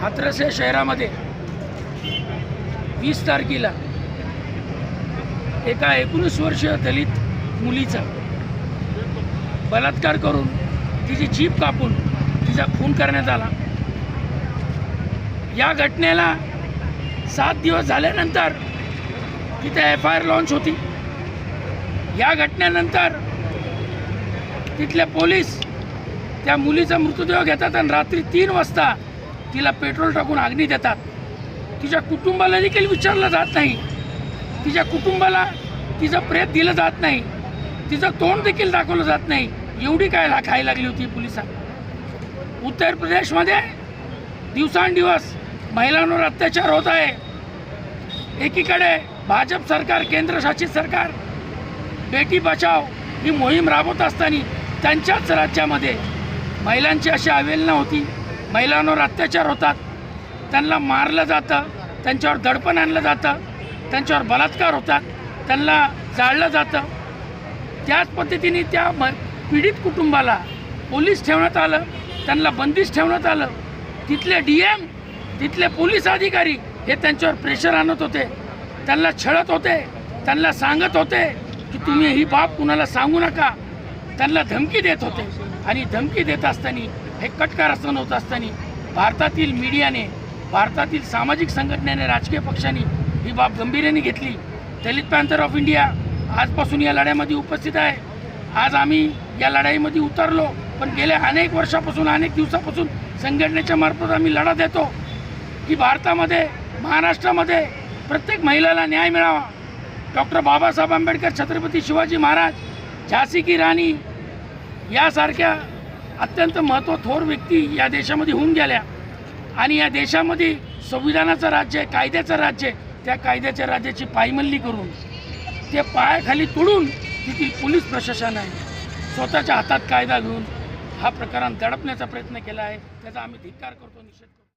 हातरसे शहरामध्ये वीस तारखेला एका एकोणीस वर्ष दलित मुलीचा बलात्कार करून तिची जीप कापून तिचा खून करण्यात आला. या घटनेला सात दिवस झाल्यानंतर तिथे एफ आय आर लॉन्च होती. या घटनेनंतर तिथले पोलीस त्या मुलीचा मृतदेह घेतात आणि रात्री तीन वाजता तिला पेट्रोल टाकून अग्नी देतात. तिच्या कुटुंबाला देखील विचारलं जात नाही. तिच्या कुटुंबाला तिचं प्रेत दिलं जात नाही. तिचं तोंड देखील दाखवलं जात नाही. एवढी काय ला खायला लागली होती पोलिसांना? उत्तर प्रदेशमध्ये दिवसांदिवस महिलांवर अत्याचार होत आहे. एकीकडे भाजप सरकार केंद्रशासित सरकार बेटी बचाव ही मोहीम राबवत असताना त्यांच्याच राज्यामध्ये महिलांची अशी अवेलना होती. महिलांवर अत्याचार होतात. त्यांना मारलं जातं त्यांच्यावर दडपण आणलं जातं त्यांच्यावर बलात्कार होतात त्यांना जाळलं जातं. त्याच पद्धतीने त्या म पीडित कुटुंबाला पोलीस ठेवण्यात आलं त्यांना बंदिश ठेवण्यात आलं. तिथले डी एम तिथले पोलीस अधिकारी हे त्यांच्यावर प्रेशर आणत होते. त्यांना छळत होते त्यांना सांगत होते की तुम्ही ही बाब कुणाला सांगू नका. त्यांना धमकी देत होते. आणि धमकी देत असताना हे कटकारस्थान होत असताना भारतातील मीडियाने भारतातील सामाजिक संघटनेने राजकीय पक्षांनी ही बाब गंभीर्याने घेतली. दलित पॅन्थर ऑफ इंडिया आजपासून या लढ्यामध्ये उपस्थित आहे. आज आम्ही या लढाईमध्ये उतरलो पण गेल्या अनेक वर्षापासून अनेक दिवसापासून संघटनेच्या मार्फत आम्ही लढा देतो की भारतामध्ये महाराष्ट्रामध्ये प्रत्येक महिलेला न्याय मिळावा. डॉक्टर बाबासाहेब आंबेडकर छत्रपती शिवाजी महाराज झाशी की राणी यासारख्या अत्यंत महत्त्व थोर व्यक्ती या देशामध्ये होऊन गेल्या. आणि या देशामध्ये संविधानाचं राज्य आहे कायद्याचं राज्य आहे त्या कायद्याच्या राज्याची पायमल्ली करून ते पायाखाली तोडून तिथील पोलीस प्रशासन आहे. स्वतःच्या हातात कायदा घेऊन हा प्रकार दडपण्याचा प्रयत्न केला आहे. त्याचा आम्ही धिक्कार करतो निषेध करतो.